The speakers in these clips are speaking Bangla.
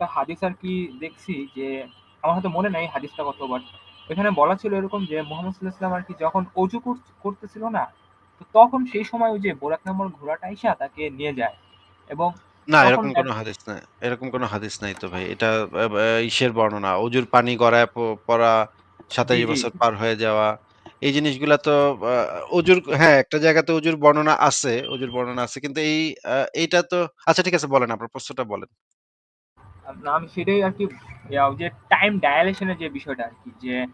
একটা হাদিস আর কি দেখছি যে আমার হয়তো মনে নাই হাদিসটা কত বাট ওইখানে বলা ছিল এরকম যে মোহাম্মদ সাল্লাল্লাহু আর কি যখন অজু করতেছিল না তো তখন সেই সময় ওই যে বোরাক নামর ঘোড়াটা আইসা তাকে নিয়ে যায় এবং না এরকম কোনো হাদিস নাই এরকম কোনো হাদিস নাই তো ভাই এটা ইসের বর্ণনা অজুর পানি গড়ায় পড়া সাতাশ বছর পার হয়ে যাওয়া এই জিনিসগুলা তো অজুর হ্যাঁ একটা জায়গাতে অজুর বর্ণনা আছে অজুর বর্ণনা আছে কিন্তু এই এইটা তো আচ্ছা ঠিক আছে বলেন আপনার প্রশ্নটা বলেন। আমি সেটাই আর কি যে টাইম ডায়ালেশনের যে বিষয়টা আর কি যে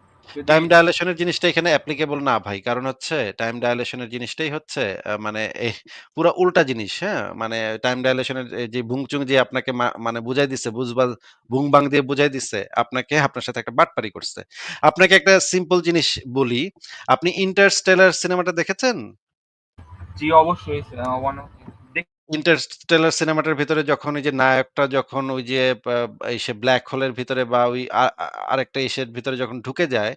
টাইম ডায়ালেশনের জিনিসটা এখানে অ্যাপ্লিকেবল না ভাই কারণ হচ্ছে টাইম ডায়ালেশনের জিনিসটাই হচ্ছে মানে এই পুরা উল্টা জিনিস হ্যাঁ? মানে টাইম ডায়ালেশনের যে ভুংচুং যে আপনাকে মানে বুঝাই দিচ্ছে বুঝবা বুংবাং দিয়ে বুঝাই দিচ্ছে আপনাকে আপনার সাথে একটা বাটপারি করছে। আপনাকে একটা সিম্পল জিনিস বলি আপনি ইন্টারস্টেলার সিনেমাটা দেখেছেন? জি অবশ্যই one- দেখ- ইন্টারস্টেলার সিনেমাটার ভিতরে যখন ওই যে নায়কটা যখন ওই যে আহ, এই সে ব্ল্যাক হোলের ভিতরে বা ওই আরেকটা ইসের ভিতরে যখন ঢুকে যায়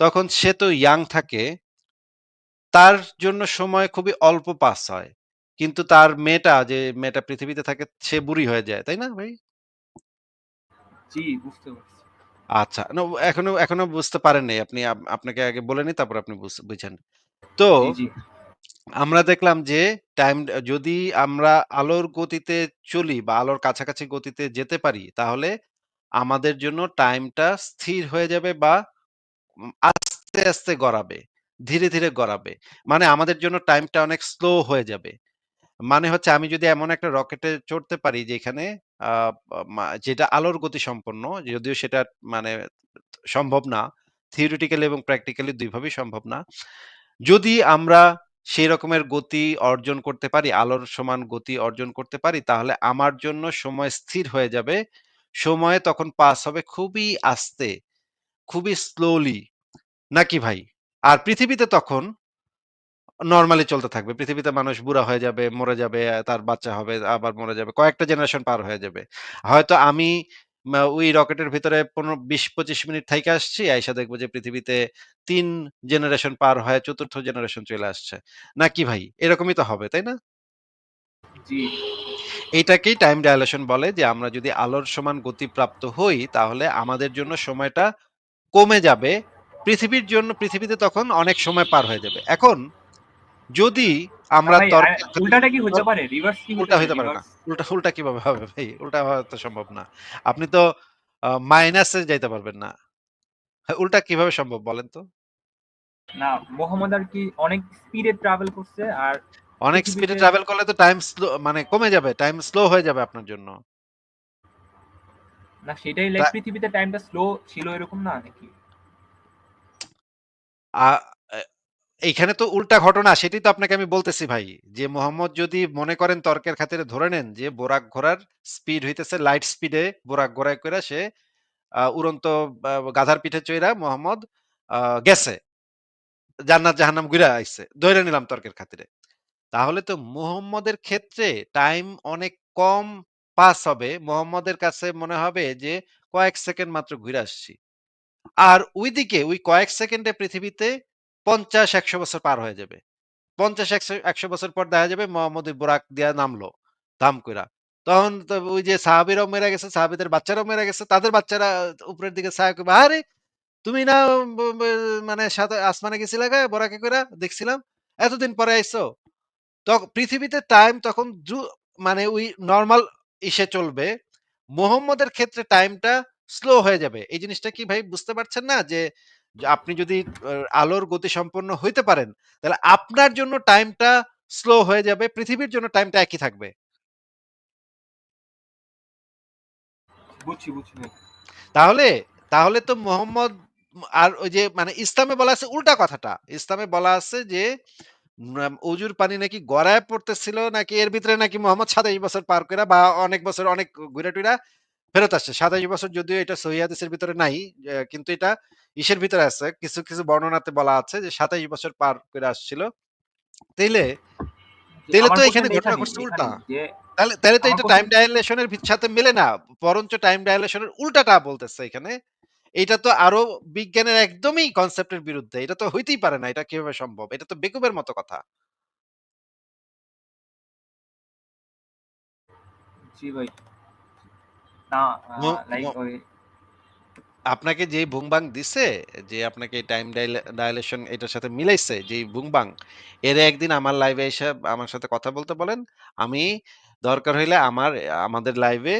তখন সে তো ইয়াং থাকে তার জন্য সময় খুবই অল্প পাস হয়। কিন্তু তার মেয়েটা যে মেয়েটা পৃথিবীতে থাকে সে বুড়ি হয়ে যায়। তাই না ভাই? জি বুঝতে পারছি আচ্ছা। না এখনও এখনও বুঝতে পারেন নাই। আপনি আপনাকে আগে বলে নিই তারপর আপনি বুঝ বুঝেন। তো আমরা দেখলাম যে টাইম যদি আমরা আলোর গতিতে চলি বা আলোর কাছাকাছি গতিতে যেতে পারি তাহলে আমাদের জন্য টাইমটা স্থির হয়ে যাবে বা আস্তে, আস্তে গড়াবে। ধীরে, ধীরে গড়াবে। মানে আমাদের জন্য টাইমটা অনেক স্লো হয়ে যাবে। মানে হচ্ছে আমি যদি এমন একটা রকেটে চড়তে পারি যেখানে মা যেটা আলোর গতি সম্পন্ন, যদিও সেটা মানে সম্ভব না। থিওরিটিক্যালি এবং প্র্যাকটিক্যালি ২ ভাবেই সম্ভব না। যদি আমরা সেই রকমের গতি অর্জন করতে পারি, আলোর সমান গতি অর্জন করতে পারি, তাহলে আমার জন্য সময় স্থির হয়ে যাবে। সময় তখন পাস হবে খুবই আস্তে, খুবই স্লোলি। নাকি ভাই? আর পৃথিবীতে তখন নরমালি চলতে থাকবে। পৃথিবীতে মানুষ বুড়া হয়ে যাবে, মরে যাবে, তার বাচ্চা হবে, আবার মরে যাবে। কয়েকটা জেনারেশন পার হয়ে যাবে। হয়তো আমি মা ওই রকেটের ভিতরে ১৫ ২০-২৫ মিনিট থাইকা আসছি, আইসা দেখব যে পৃথিবীতে ৩ জেনারেশন পার হয়ে ৪র্থ জেনারেশন চলে আসছে। নাকি ভাই? এরকমই তো হবে, তাই না? জি এইটাকেই টাইম ডায়ালেশন বলে যে আমরা যদি আলোর সমান গতিপ্রাপ্ত হই, তাহলে আমাদের জন্য সময়টা কমে যাবে। পৃথিবীর জন্য পৃথিবীতে তখন অনেক সময় পার হয়ে যাবে। এখন যদি আমরা ভাই আর তর্কের উল্টাটা কি হতে পারে রিভার্স কি উল্টা পারে না। উল্টা উল্টা কীভাবে হবে ভাই? উল্টা হওয়া তো সম্ভব না। আপনি তো মাইনাসে যাইতে পারবেন না। হ্যাঁ, উল্টা কীভাবে সম্ভব বলেন তো? না মোহাম্মদ আর কি অনেক স্পিডে ট্রাভেল করছে আর অনেক স্পিডে ট্রাভেল করলে তো টাইম স্লো মানে কমে যাবে। টাইম স্লো হয়ে যাবে আপনার জন্য। না সেটাই লাইক পৃথিবীতে টাইমটা স্লো ছিল এরকম না নাকি এইখানে তো উল্টা ঘটনা, সেটাই তো আপনাকে আমি বলতেছি ভাই। যে মোহাম্মদ যদি মনে করেন তর্কের খাতিরে ধরে নেন যে বোরাক ঘোড়ার স্পিড হইতেছে লাইট স্পিডে বোরাক ঘোড়ায় কইরা সে উড়ন্ত গাধার পিঠে চইড়া মোহাম্মদ গেছে। জান্নাত জাহান্নাম ঘুইরা আইছে। ধইরা নিলাম তর্কের খাতিরে। তাহলে তো মুহাম্মদের ক্ষেত্রে টাইম অনেক কম পাস হবে। মুহাম্মদের কাছে মনে হবে যে কয়েক সেকেন্ড মাত্র ঘুরে আসছি। আর ওইদিকে, ওই কয়েক সেকেন্ডে পৃথিবীতে ৫০-১০০ বছর পার হয়ে যাবে। ৫০-১০০ বছর পর দেখা যাবে মুহাম্মদ বোরাক দিয়া নামলো, দাম কইরা। তখন তো ওই যে সাহাবীরাও মইরা গেছে, সাহাবীদের বাচ্চারাও মইরা গেছে। তাদের বাচ্চারা উপরের দিকে চায়া কইবে, "আরে তুমি না মানে সাথে আসমানে গেছিলা গা বোরাকে কইরা দেখছিলাম। এতদিন পরে আইছো?" তখ পৃথিবীতে টাইম তখন মানে ওই নরমাল ইসে চলবে। মোহাম্মদের ক্ষেত্রে টাইমটা স্লো হয়ে যাবে। এই জিনিসটা কি ভাই বুঝতে পারছেন না? যে, যে আপনি যদি আলোর গতিসম্পন্ন হইতে পারেন, তাহলে আপনার জন্য টাইমটা স্লো হয়ে যাবে। পৃথিবীর জন্য টাইমটা একই থাকবে। বুঝছি বুঝছি তাহলে, তাহলে তো মোহাম্মদ আর ওই যে মানে ইসলামে বলা আছে উল্টা কথাটা। ইসলামে বলা আছে যে উম অজুর পানি নাকি গড়ায় পড়তেছিল নাকি এর ভিতরে নাকি মোহাম্মদ ২৭ বছর পার করে বা অনেক বছর অনেক ঘুইরা টুইরা ফেরত আসছে। ২৭ বছর যদিও এটা সহিহ হাদিসের ভিতরে নাই। কিন্তু এটা ইসের ভিতরে আছে। কিছু, কিছু বর্ণনাতে বলা আছে যে ২৭ বছর পার কইরা আসছিল। তাইলে, তাইলে তো এখানে ঘটনা ঘটছে উল্টা। তাহলে, তো এটা টাইম সাথে মেলে না। বরঞ্চ টাইম উল্টাটা বলতেছে এখানে। এইটা তো আরও বিজ্ঞানের একদমই কনসেপ্ট এর বিরুদ্ধে। এটা তো হইতেই পারে না। এটা কীভাবে সম্ভব? এটা তো বেকুবের মতো কথা। জি ভাই না আ মো লাইক ওই আপনাকে যেই বুংবাং দিছে, যে আপনাকে টাইম ডাইলেশন এটার সাথে মিলাইছে যেই বুংবাং, এরে একদিন আমার লাইভে আইসা আমার সাথে কথা বলতে বলেন। আমি দরকার হইলে আমার আমাদের লাইভে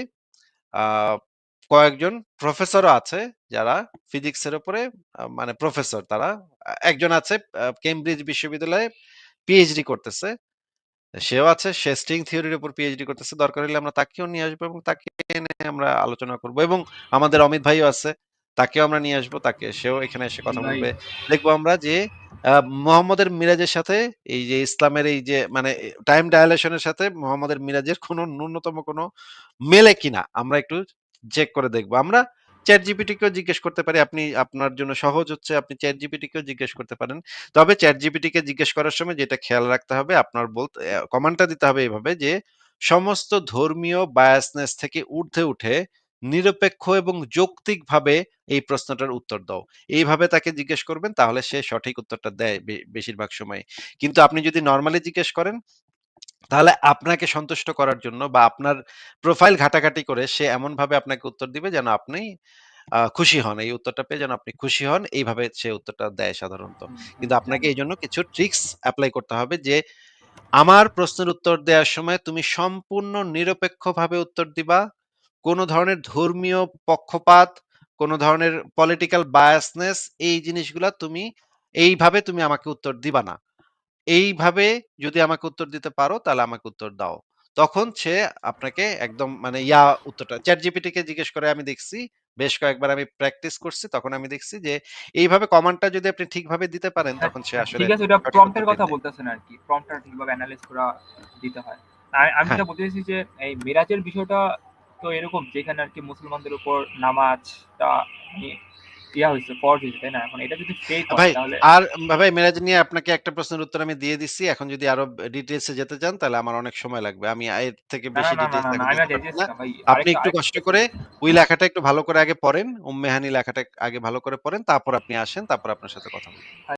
কয়েকজন প্রফেসরও আছে যারা ফিজিক্সের উপরে মানে প্রফেসর তারা। একজন আছে কেমব্রিজ বিশ্ববিদ্যালয়ে পিএইচডি করতেছে। সেও আছে সে স্ট্রিং থিওরির উপর পিএইচডি করতেছে। দরকার হলে আমরা তাকেও নিয়ে আসব এবং তাকে আমরা আলোচনা করব এবং আমাদের অমিত ভাইও আছে। তাকেও আমরা নিয়ে আসব। তাকে সেও এখানে এসে কথা বলবে। দেখব আমরা যে মোহাম্মদের মিরাজের সাথে এই যে ইসলামের এই যে মানে টাইম ডাইলেশন এর সাথে মোহাম্মদের মিরাজের কোনো ন্যূনতম কোনো মেলে কিনা আমরা একটু চেক করে দেখব। আমরা ChatGPT কেও জিজ্ঞেস করতে পারি। আপনি আপনার জন্য সহজ হচ্ছে আপনি ChatGPT কেও জিজ্ঞেস করতে পারেন। তবে ChatGPT কে জিজ্ঞেস করার সময় যেটা খেয়াল রাখতে হবে আপনার বলতে কমান্ডটা দিতে হবে এভাবে যে, সমস্ত ধর্মীয় biasness থেকে ঊর্ধ্বে উঠে নিরপেক্ষ এবং যৌক্তিকভাবে এই প্রশ্নটার উত্তর দাও। এইভাবে তাকে জিজ্ঞেস করবেন তাহলে সে সঠিক উত্তরটা দেয় বেশিরভাগ সময়। কিন্তু আপনি যদি নরমালি জিজ্ঞেস করেন, তাহলে আপনাকে সন্তুষ্ট করার জন্য বা আপনার প্রোফাইল ঘাটাঘাটি করে সে এমনভাবে আপনাকে উত্তর দিবে যেন আপনি খুশি হন। এই উত্তরটা পেয়ে যেন আপনি খুশি হন। এইভাবে সে উত্তরটা দেয় সাধারণত। কিন্তু আপনাকে এই জন্য কিছু ট্রিক্স অ্যাপ্লাই করতে হবে যে, আমার প্রশ্নের উত্তর দেওয়ার সময় তুমি সম্পূর্ণ নিরপেক্ষভাবে উত্তর দিবা। কোন ধরনের ধর্মীয় পক্ষপাত, কোন ধরনের পলিটিক্যাল বায়াসনেস এই জিনিসগুলা তুমি এইভাবে তুমি আমাকে উত্তর দিবা না। এইভাবে যদি আমাকে উত্তর দিতে পারো তাহলে আমাকে উত্তর দাও। তখন সে আপনাকে একদম মানে ইয়া উত্তরটা চ্যাট জিপিটিকে জিজ্ঞেস করে আমি দেখছি। বেশ কয়েকবার আমি প্র্যাকটিস করছি। তখন আমি দেখছি যে, এইভাবে কমান্ডটা যদি আপনি ঠিকভাবে দিতে পারেন হ্যাঁ, তখন সে হ্যাঁ, আসলে ঠিক আছে এটা প্রম্পটের কথা বলতেছেন আর কি প্রম্পটটা ঠিকভাবে অ্যানালাইজ করা দিতে হয়। আমি হ্যাঁ। যেটা বলতে চাইছি যে, এই মিরাজের বিষয়টা তো এরকম যেখানে আর কি মুসলমানদের উপর নামাজটা ইয়া হইছে, ফরজ হইছে, তাই না? এখন এটা যদি ফেক হয় তাহলে আর ভাই মেরাজ নিয়ে আপনাকে একটা প্রশ্নের উত্তর আমি দিয়ে দিচ্ছি। এখন যদি আরও ডিটেইলসে যেতে চান তাহলে আমার অনেক সময় লাগবে। আমি এর থেকে বেশি ডিটেইলস। আপনি একটু কষ্ট করে ওই লেখাটা একটু ভালো করে আগে পড়েন। উম্মেহানি লেখাটা আগে ভালো করে পড়েন। তারপর আপনি আসেন। তারপর আপনার সাথে কথা বলব। আ